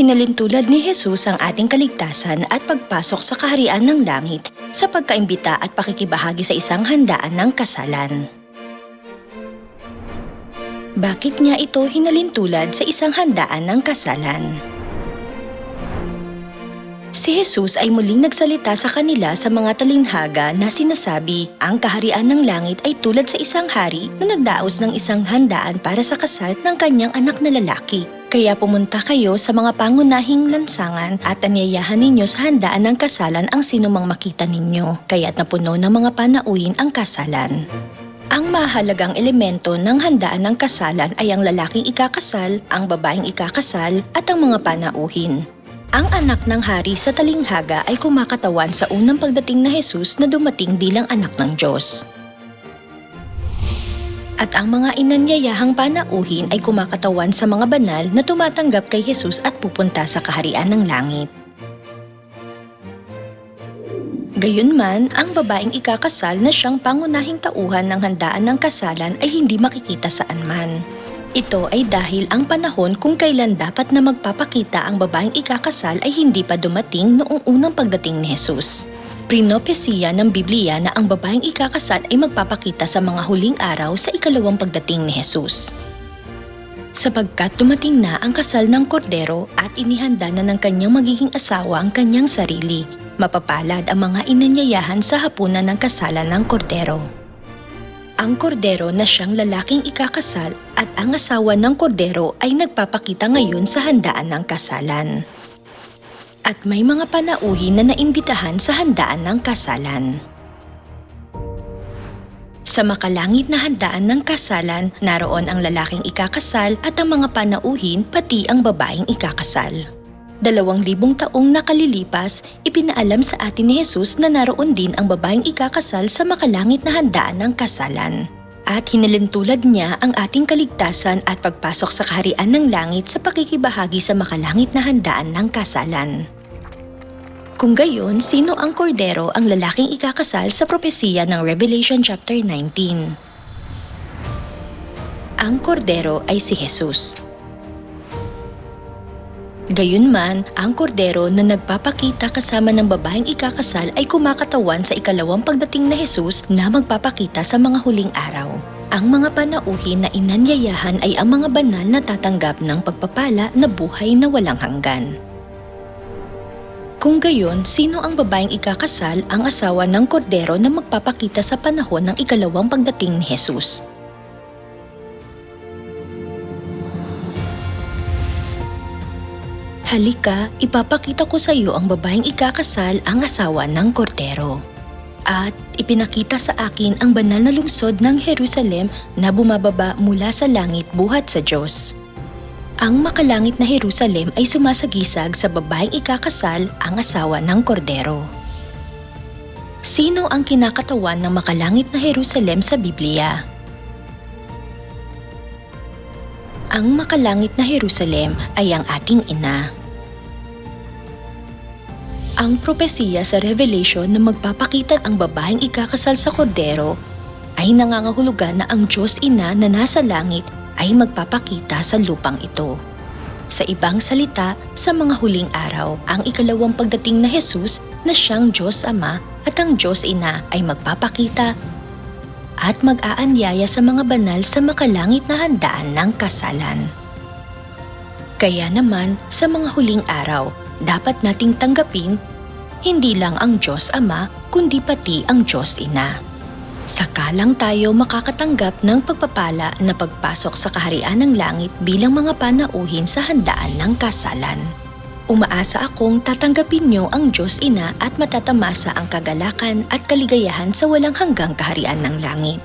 Hinalintulad ni Jesus ang ating kaligtasan at pagpasok sa kaharian ng langit sa pagkaimbita at pakikibahagi sa isang handaan ng kasalan. Bakit niya ito hinalintulad sa isang handaan ng kasalan? Si Jesus ay muling nagsalita sa kanila sa mga talinhaga na sinasabi, ang kaharian ng langit ay tulad sa isang hari na nagdaos ng isang handaan para sa kasal ng kanyang anak na lalaki. Kaya pumunta kayo sa mga pangunahing lansangan at anyayahan ninyo sa handaan ng kasalan ang sinumang makita ninyo, kaya't napuno ng mga panauhin ang kasalan. Ang mahalagang elemento ng handaan ng kasalan ay ang lalaking ikakasal, ang babaeng ikakasal, at ang mga panauhin. Ang anak ng hari sa talinghaga ay kumakatawan sa unang pagdating na Jesus na dumating bilang anak ng Diyos. At ang mga inanyayahang panauhin ay kumakatawan sa mga banal na tumatanggap kay Jesus at pupunta sa kaharian ng langit. Gayunman, ang babaeng ikakasal na siyang pangunahing tauhan ng handaan ng kasalan ay hindi makikita saan man. Ito ay dahil ang panahon kung kailan dapat na magpapakita ang babaeng ikakasal ay hindi pa dumating noong unang pagdating ni Jesus. Prinopesiya ng Biblia na ang babaeng ikakasal ay magpapakita sa mga huling araw sa ikalawang pagdating ni Jesus. Sapagkat dumating na ang kasal ng kordero at inihanda na ng kanyang magiging asawa ang kanyang sarili, mapapalad ang mga inanyayahan sa hapunan ng kasalan ng kordero ang kordero na siyang lalaking ikakasal at ang asawa ng kordero ay nagpapakita ngayon sa handaan ng kasalan. At may mga panauhin na naimbitahan sa handaan ng kasalan. Sa makalangit na handaan ng kasalan, naroon ang lalaking ikakasal at ang mga panauhin pati ang babaeng ikakasal. Dalawang libong taong nakalilipas, ipinaalam sa atin ni Jesus na naroon din ang babaeng ikakasal sa makalangit na handaan ng kasalan. At hinalintulad niya ang ating kaligtasan at pagpasok sa kaharian ng langit sa pakikibahagi sa makalangit na handaan ng kasalan. Kung gayon, sino ang kordero ang lalaking ikakasal sa propesiya ng Revelation chapter 19? Ang kordero ay si Jesus. Gayunman, ang kordero na nagpapakita kasama ng babaeng ikakasal ay kumakatawan sa ikalawang pagdating na Jesus na magpapakita sa mga huling araw. Ang mga panauhin na inanyayahan ay ang mga banal na tatanggap ng pagpapala na buhay na walang hanggan. Kung gayon, sino ang babaeng ikakasal ang asawa ng kordero na magpapakita sa panahon ng ikalawang pagdating ni Jesus? Halika, ipapakita ko sa iyo ang babaeng ikakasal ang asawa ng kordero. At ipinakita sa akin ang banal na lungsod ng Jerusalem na bumababa mula sa langit buhat sa Diyos. Ang makalangit na Jerusalem ay sumasagisag sa babaeng ikakasal ang asawa ng kordero. Sino ang kinakatawan ng makalangit na Jerusalem sa Biblia? Ang makalangit na Jerusalem ay ang ating ina. Ang propesiya sa Revelation na magpapakita ang babaeng ikakasal sa kordero ay nangangahulugan na ang Diyos Ina na nasa langit ay magpapakita sa lupang ito. Sa ibang salita, sa mga huling araw, ang ikalawang pagdating na Jesus na siyang Diyos Ama at ang Diyos Ina ay magpapakita at mag-aanyaya sa mga banal sa makalangit na handaan ng kasalan. Kaya naman, sa mga huling araw, dapat nating tanggapin hindi lang ang Diyos Ama, kundi pati ang Diyos Ina. Saka lang tayo makakatanggap ng pagpapala na pagpasok sa kaharian ng langit bilang mga panauhin sa handaan ng kasalan. Umaasa akong tatanggapin niyo ang Diyos Ina at matatamasa ang kagalakan at kaligayahan sa walang hanggang kaharian ng langit.